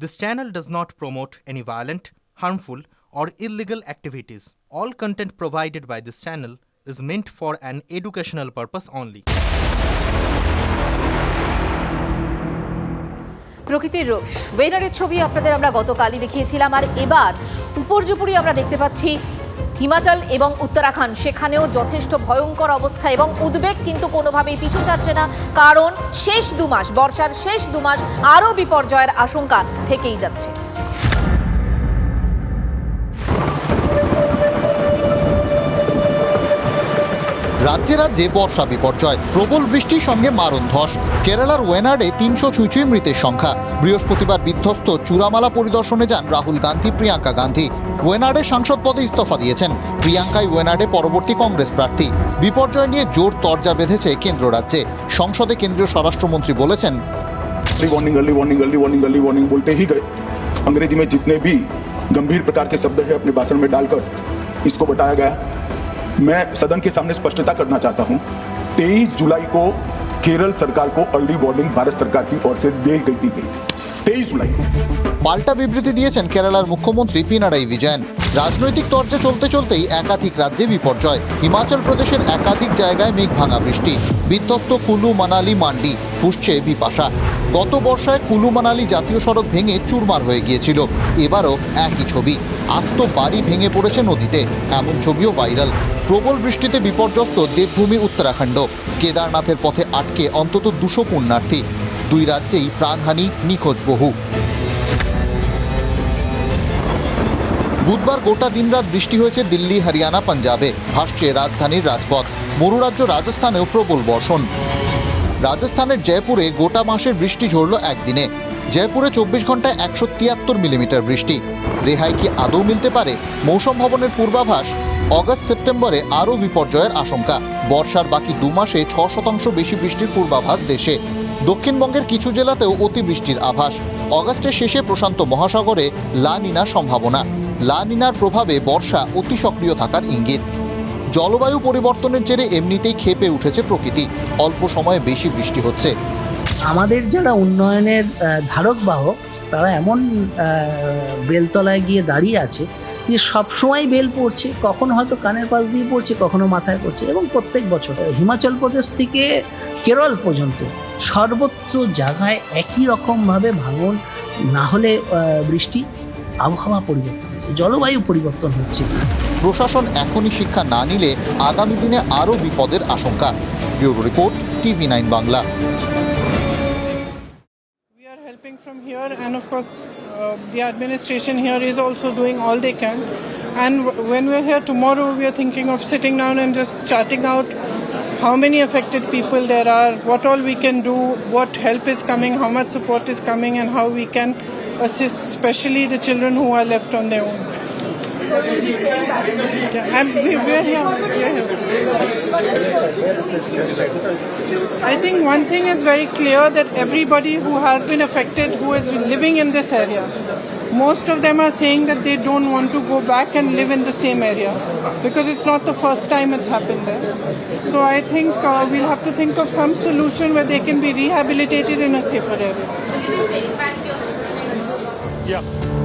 This channel does not promote any violent, harmful, or illegal activities. All content provided by this channel is meant for an educational purpose only. প্রকৃতির রোষ ওয়েদারের ছবি আপনাদের আমরা গতকালই দেখিয়েছিলাম আর এবার উপর্যুপুরি আমরা দেখতে পাচ্ছি হিমাচল এবং উত্তরাখণ্ড। সেখানেও যথেষ্ট ভয়ঙ্কর অবস্থা এবং উদ্বেগ কিন্তু কোনোভাবেই পিছু ছাড়ছে না। কারণ শেষ দু মাস বর্ষার শেষ দু মাস আরও বিপর্যয়ের আশঙ্কা থেকেই যাচ্ছে। রাজ্যে রাজ্যে বর্ষা বিপর্যয় প্রবল বৃষ্টির সঙ্গে মারণ ধস কেরালার ওয়েনার্ডে তিনশো ছুঁই মৃতের সংখ্যা বৃহস্পতিবার বিধ্বস্ত চূড়ামালা পরিদর্শনে যান রাহুল গান্ধী প্রিয়াঙ্কা গান্ধী ওয়েনার্ডে সাংসদ পদে ইস্তফা দিয়েছেন প্রিয়াঙ্কাই ওয়েনার্ডে পরবর্তী কংগ্রেস প্রার্থী বিপর্যয় নিয়ে জোর তরজা বেঁধেছে কেন্দ্র রাজ্যে সংসদে কেন্দ্রীয় স্বরাষ্ট্রমন্ত্রী বলেছেন early warning early warning early warning early warning बोलते ही गए अंग्रेजी में जितने भी गंभीर प्रकार के शब्द है अपने भाषण में डालकर इसको बताया गया मैं सदन के सामने स्पष्टता करना चाहता हूँ। 23 जुलाई को केरल सरकार को अर्ली वार्निंग भारत सरकार की ओर से दे गई दी गई थी। তেইশ জুলাই পাল্টা বিবৃতি দিয়েছেন কেরালার মুখ্যমন্ত্রী পিনারাই বিজয়ন। রাজনৈতিক তর্জে চলতে চলতেই একাধিক রাজ্যে বিপর্যয়। হিমাচল প্রদেশের একাধিক জায়গায় মেঘ ভাঙা বৃষ্টি। বিধ্বস্ত কুলু মানালি মান্ডি ফুসছে বিপাশা। গত বর্ষায় কুলু মানালি জাতীয় সড়ক ভেঙে চুরমার হয়ে গিয়েছিল। এবারও একই ছবি। আস্ত বাড়ি ভেঙে পড়েছে নদীতে। এমন ছবিও ভাইরাল। প্রবল বৃষ্টিতে বিপর্যস্ত দেবভূমি উত্তরাখণ্ড। কেদারনাথের পথে আটকে অন্তত দুশো পুণ্যার্থী। দুই রাজ্যেই প্রাণহানি নিখোঁজ বহু বুধবার গোটা দিনরাত বৃষ্টি হয়েছে দিল্লি, হরিয়ানা, পাঞ্জাবে। ভাসছে রাজধানীর রাজপথ। মরুরাজ্য রাজস্থানেও প্রবল বর্ষণ। রাজস্থানের জয়পুরে গোটা মাসের বৃষ্টি ঝরল একদিনে। জয়পুরে চব্বিশ ঘন্টায় একশো তিয়াত্তর মিলিমিটার বৃষ্টি। রেহাই কি আদৌ মিলতে পারে মৌসুম ভবনের পূর্বাভাস? অগস্ট সেপ্টেম্বরে আরও বিপর্যয়ের আশঙ্কা। বর্ষার বাকি দু মাসে ছ শতাংশ বেশি বৃষ্টির পূর্বাভাস দেশে। দক্ষিণবঙ্গের কিছু জেলাতেও অতিবৃষ্টির আভাস। অগস্টের শেষে প্রশান্ত মহাসাগরে লা নিনার সম্ভাবনা। লা নিনার প্রভাবে বর্ষা অতি সক্রিয় থাকার ইঙ্গিত। জলবায়ু পরিবর্তনের জেরে এমনিতেই ক্ষেপে উঠেছে প্রকৃতি। অল্প সময়ে বেশি বৃষ্টি হচ্ছে। আমাদের যারা উন্নয়নের ধারক বাহক, তারা এমন বেলতলায় গিয়ে দাঁড়িয়ে আছে যে সবসময় বেল পড়ছে, কখনো হয়তো কানের পাশ দিয়ে পড়ছে, কখনো মাথায় পড়ছে এবং প্রত্যেক বছর। হিমাচল প্রদেশ থেকে কেরল পর্যন্ত সর্বত্র জায়গায় একই রকমভাবে ভাঙন, না হলে বৃষ্টি, আবহাওয়া পরিবর্তন হচ্ছে, জলবায়ু পরিবর্তন হচ্ছে। প্রশাসন এখনই শিক্ষা না নিলে আগামী দিনে আরও বিপদের আশঙ্কা। Bureau report TV nine Bangla. From here, and of course, uh, the administration here is also doing all they can. And when we're here tomorrow, we are thinking of sitting down and just charting out how many affected people there are, what all we can do, what help is coming, how much support is coming, and how we can assist, especially the children who are left on their own. Yeah, and we, we're here. We're here. I think one thing is very clear that everybody who has been affected, who is living in this area, most of them are saying that they don't want to go back and live in the same area because it's not the first time it's happened there. So I think uh, we'll have to think of some solution where they can be rehabilitated in a safer area. Yeah.